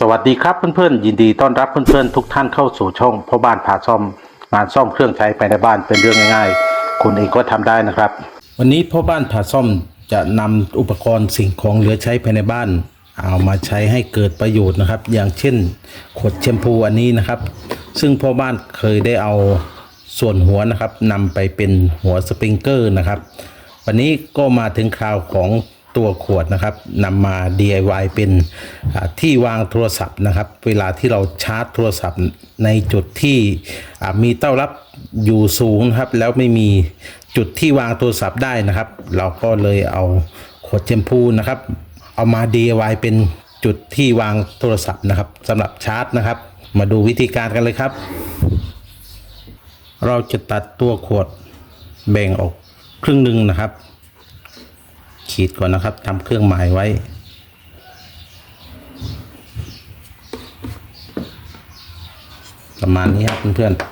สวัสดีครับเพื่อนๆ ยินดีต้อนรับเพื่อนๆ ทุกท่านเข้าสู่ช่องพ่อบ้านพาซ่อม งานซ่อมเครื่องใช้ภายในบ้านเป็นเรื่องง่ายๆ คุณเองก็ทำได้นะครับ วันนี้พ่อบ้านพาซ่อมจะนำอุปกรณ์สิ่งของเหลือใช้ภายในบ้าน เอามาใช้ให้เกิดประโยชน์นะครับ อย่างเช่น ขวดแชมพูอันนี้นะครับ ซึ่งพ่อบ้านเคยได้เอาส่วนหัวนะครับนำไปเป็นหัวสปริงเกอร์นะครับ วันนี้ก็มาถึงคราวของ ตัวขวดนะครับนำมา DIY เป็นที่วางโทรศัพท์นะครับ เวลาที่เราชาร์จโทรศัพท์ในจุดที่มีเต้ารับอยู่สูงครับ แล้วไม่มีจุดที่วางโทรศัพท์ได้นะครับ เราก็เลยเอาขวดแชมพูนะครับ เอามา DIY เป็นจุดที่วางโทรศัพท์นะครับสำหรับชาร์จนะครับ มาดูวิธีการกันเลยครับ เราจะตัดตัวขวดแบ่งออกครึ่งหนึ่งนะครับ ขีดก่อนนะครับทำเครื่องหมายไว้ ประมาณนี้ครับเพื่อนๆ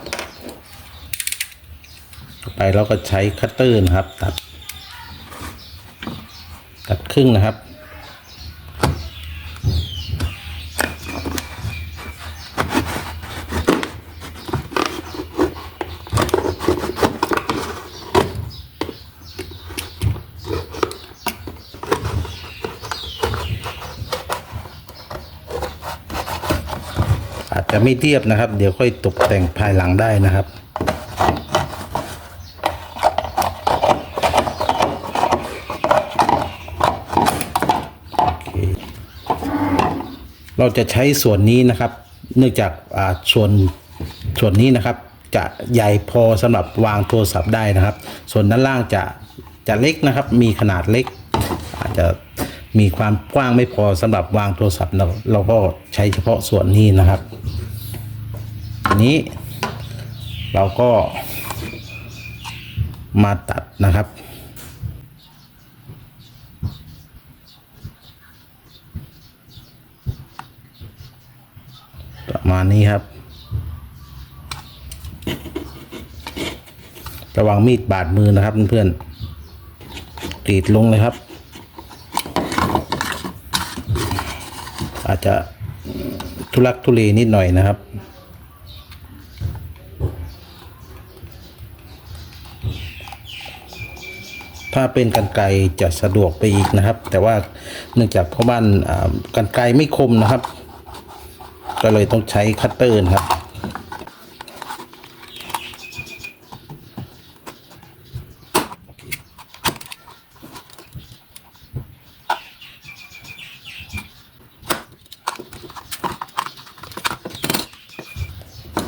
ต่อไปเราก็ใช้คัตเตอร์นะครับ ตัด ตัดครึ่งนะครับ จะไม่เรียบนะครับ เดี๋ยวค่อยตกแต่งภายหลังได้นะครับเคเราจะใช้ส่วนนี้นะครับ เนื่องจากอ่าส่วนส่วนนี้นะครับ จะใหญ่พอสำหรับวางโทรศัพท์ได้นะครับ ส่วนด้านล่างจะจะเล็กนะครับ มีขนาดเล็ก อาจจะมีความกว้างไม่พอสำหรับวางโทรศัพท์เราเราก็ใช้เฉพาะส่วนนี้นะครับ ทีนี้ เราก็มาตัดนะครับ ประมาณนี้ครับ ระวังมีดบาดมือนะครับเพื่อนๆกรีดลงเลยครับ อาจจะทุลักทุเลนิดหน่อยนะครับ ถ้าเป็นกันไกจะสะดวกไปอีกนะครับ แต่ว่าเนื่องจากพ่อบ้านกันไกไม่คมนะครับ ก็เลยต้องใช้คัตเตอร์นะครับ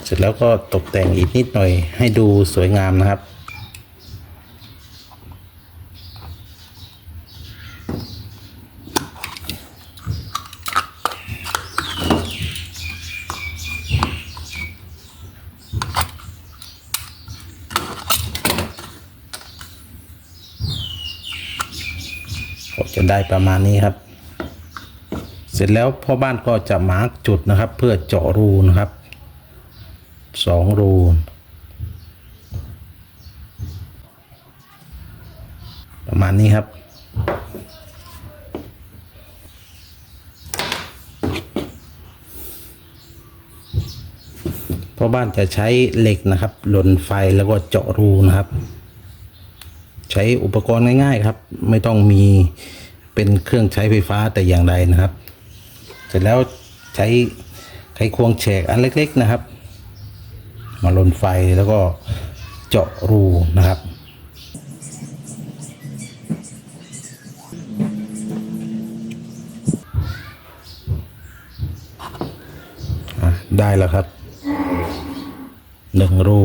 เสร็จแล้วก็ตกแต่งอีกนิดหน่อยให้ดูสวยงามนะครับ ก็จะได้ประมาณนี้ครับ เสร็จแล้วพ่อบ้านก็จะมาร์กจุดนะครับ เพื่อเจาะรูนะครับสองรูประมาณนี้ครับพราะบ้านจะใช้เหล็กนะครับ หล่นไฟแล้วก็เจาะรูนะครับ ใช้อุปกรณ์ง่ายๆครับ ไม่ต้องมีเป็นเครื่องใช้ไฟฟ้าแต่อย่างใดนะครับ เสร็จแล้วใช้ไขควงแฉกอันเล็ก ๆนะครับ มาลนไฟแล้วก็เจาะรูนะครับได้แล้วครับหนึ่งรู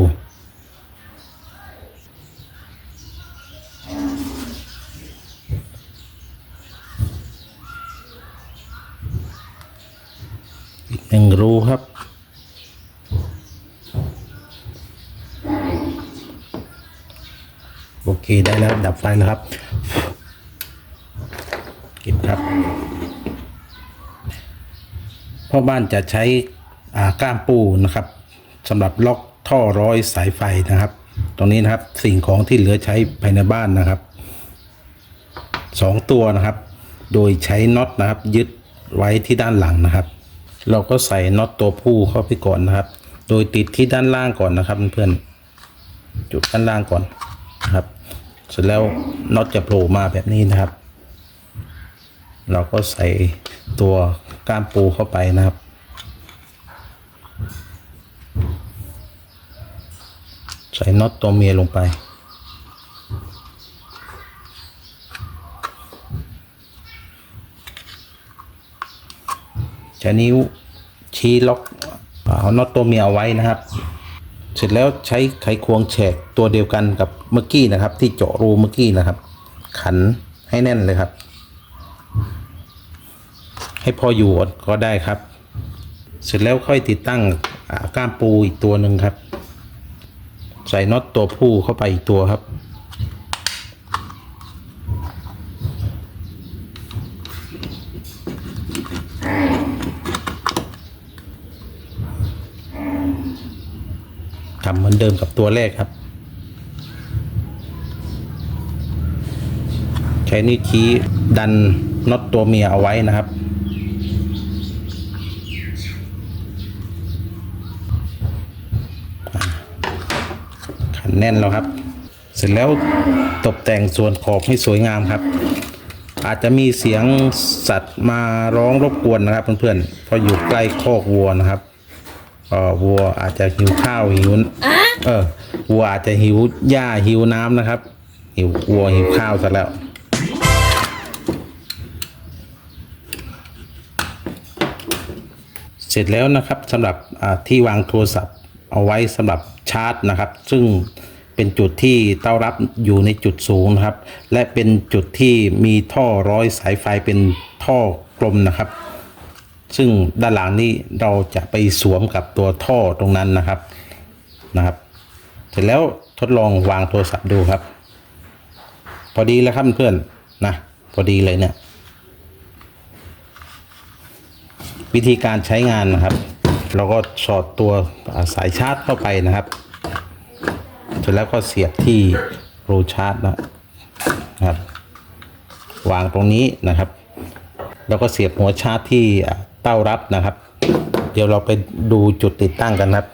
อีกหนึ่งรูครับ โอ เคได้แล้วดับไฟแล้วครับก็บครับพ่อบ้านจะใช้อ่าก้ามปูนะครับสำหรับล็อกท่อร้อยสายไฟนะครับ ตรงนี้นะครับสิ่งของที่เหลือใช้ภายในบ้านนะครับสองตัวนะครับ โดยใช้น็อตนะครับ ยึดไว้ที่ด้านหลังนะครับ เราก็ใส่น็อตตัวผู้เข้าไปก่อนนะครับ โดยติดที่ด้านล่างก่อนนะครับเพื่อนจุดด้านล่างก่อนนะครับ เสร็จแล้วน็อตจะโผล่มาแบบนี้นะครับ เราก็ใส่ตัวก้ามปูเข้าไปนะครับ ใส่น็อตตัวเมียลงไปใช้นิ้วชี้ล็อกเอาน็อตตัวเมียเอาไว้นะครับ เสร็จแล้วใช้ไขควงแฉกตัวเดียวกันกับเมื่อกี้นะครับ ที่เจาะรูเมื่อกี้นะครับ ขันให้แน่นเลยครับ ให้พออยู่ก็ได้ครับ เสร็จแล้วค่อยติดตั้งก้ามปูอีกตัวหนึ่งครับ ใส่น็อตตัวผู้เข้าไปอีกตัวครับ ทำเหมือนเดิมกับตัวแรกครับ ใช้นิ้วชี้ดันน็อตตัวเมียเอาไว้นะครับ ขันแน่นแล้วครับ เสร็จแล้วตกแต่งส่วนขอบให้สวยงามครับ อาจจะมีเสียงสัตว์มาร้องรบกวนนะครับเพื่อนๆเพราะอยู่ใกล้คอกวัวนะครับ เอ่อวัวอาจจะหิวข้าวหิวเออวัวอาจจะหิวหญ้าหิวน้ำนะครับ หิววัวหิวข้าวซะแล้วเสร็จแล้วนะครับสำหรับอ่าที่วางโทรศัพท์เอาไว้สำหรับชาร์จนะครับ ซึ่งเป็นจุดที่เต้ารับอยู่ในจุดสูงนะครับ และเป็นจุดที่มีท่อร้อยสายไฟเป็นท่อกลมนะครับ ซึ่งด้านหลังนี้เราจะไปสวมกับตัวท่อตรงนั้นนะครับนะครับ เสร็จแล้วทดลองวางโทรศัพท์ดูครับ พอดีแล้วครับเพื่อนนะพอดีเลยเนี่ย วิธีการใช้งานนะครับ เราก็สอดตัวสายชาร์จเข้าไปนะครับเสร็จแล้วก็เสียบที่รูชาร์จนะครับ วางตรงนี้นะครับ แล้วก็เสียบหัวชาร์จที่ ต้ารับนะครับ เดี๋ยวเราไปดูจุดติดตั้งกันครับ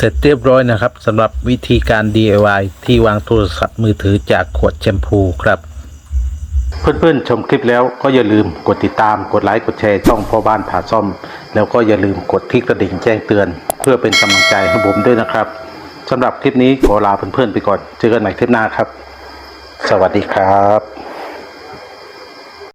เสร็จเรียบร้อยนะครับสำหรับวิธีการ DIY ที่วางโทรศัพท์มือถือจากขวดแชมพูครับ เพื่อนๆชมคลิปแล้วก็อย่าลืมกดติดตามกดไลค์กดแชร์ช่องพ่อบ้านผ่าซ่อม แล้วก็อย่าลืมกดคลิกกระดิ่งแจ้งเตือน เพื่อเป็นกำลังใจให้ผมด้วยนะครับสำหรับคลิปนี้ขอลาเพื่อนๆไปก่อน เจอกันใหม่คลิปหน้าครับ สวัสดีครับ